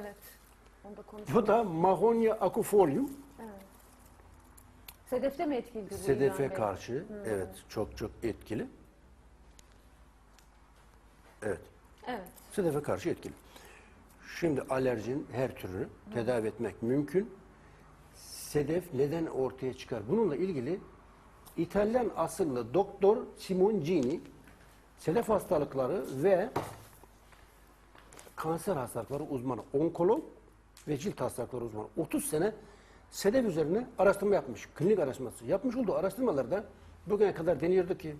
evet. Onu da konuşalım. Bu da Mahonia acufolium. Evet. Sedefte mi İbrahim Sedefe karşı evet çok çok etkili. Evet. Evet. Sedefe karşı etkili. Şimdi alerjinin her türünü tedavi etmek mümkün. Sedef neden ortaya çıkar? Bununla ilgili İtalyan asıllı doktor Simoncini sedef hastalıkları ve kanser hastalıkları uzmanı, onkolog ve cilt hastalıkları uzmanı. 30 sene sedef üzerine araştırma yapmış, klinik araştırması. Yapmış olduğu araştırmalarda bugüne kadar deniyordu ki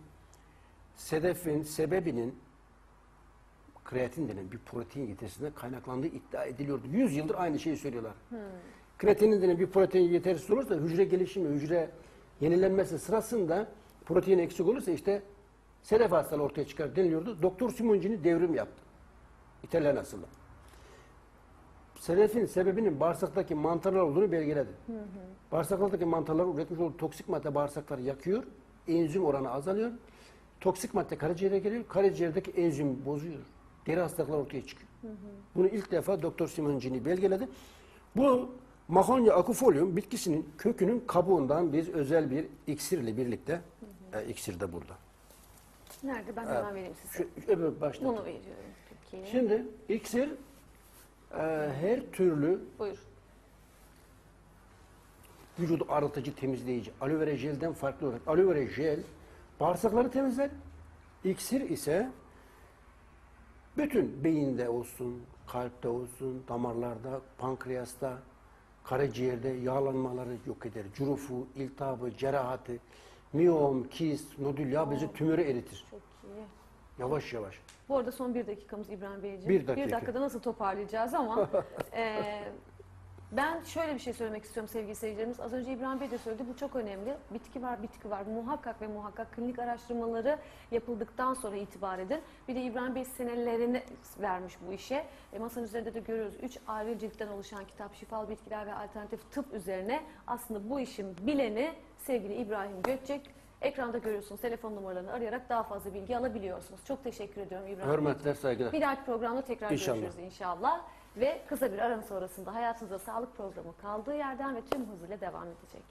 sedefin sebebinin kreatin denen bir protein yetersizliğine kaynaklandığı iddia ediliyordu. 100 yıldır aynı şeyi söylüyorlar. Kreatinin denen bir protein yetersiz olursa hücre gelişimi, hücre yenilenmesi sırasında protein eksik olursa işte sedef hastalığı ortaya çıkar deniliyordu. Doktor Simoncini devrim yaptı. İtalyan asıllı. Sedefin sebebinin bağırsaktaki mantarlar olduğunu belgeledi. Bağırsaklardaki mantarlar üretmiş olduğu toksik madde bağırsakları yakıyor. Enzim oranı azalıyor. Toksik madde karaciğere geliyor. Karaciğerdeki enzim bozuyor. Deri hastalıklar ortaya çıkıyor. Bunu ilk defa Doktor Simoncini belgeledi. Bu Mahonia acufolium bitkisinin kökünün kabuğundan biz özel bir iksirle birlikte, e, iksir de burada. Nerede? Ben hemen vereyim size. Şu öbür başta. Bunu veriyorum peki. Şimdi iksir e, her türlü Buyur. vücudu arıtıcı, temizleyici. Aloe vera jelden farklı olarak aloe vera jel bağırsakları temizler. İksir ise bütün beyinde olsun, kalpte olsun, damarlarda, pankreasta, karaciğerde yağlanmaları yok eder. Curufu, iltihabı, cerahatı, miyom, kist, nodül, yağ bezi tümörü eritir. Çok. Yavaş yavaş. Bu arada son bir dakikamız İbrahim Beyciğim. Bir dakika. Bir dakikada nasıl toparlayacağız ama e, ben şöyle bir şey söylemek istiyorum sevgili seyircilerimiz. Az önce İbrahim Bey de söyledi bu çok önemli. Bitki var, bitki var. Muhakkak ve muhakkak klinik araştırmaları yapıldıktan sonra itibar edin. Bir de İbrahim Bey senelerini vermiş bu işe. E, masanın üzerinde de görüyoruz. Üç ayrı ciltten oluşan kitap Şifalı Bitkiler ve Alternatif Tıp üzerine aslında bu işin bileni sevgili İbrahim Gökçek. Ekranda görüyorsunuz telefon numaralarını arayarak daha fazla bilgi alabiliyorsunuz. Çok teşekkür ediyorum İbrahim. Hürmetler, saygılar. Bir dahaki programda tekrar İnşallah. görüşürüz inşallah. Ve kısa bir aranın sonrasında hayatınızda sağlık programı kaldığı yerden ve tüm hızıyla devam edecek.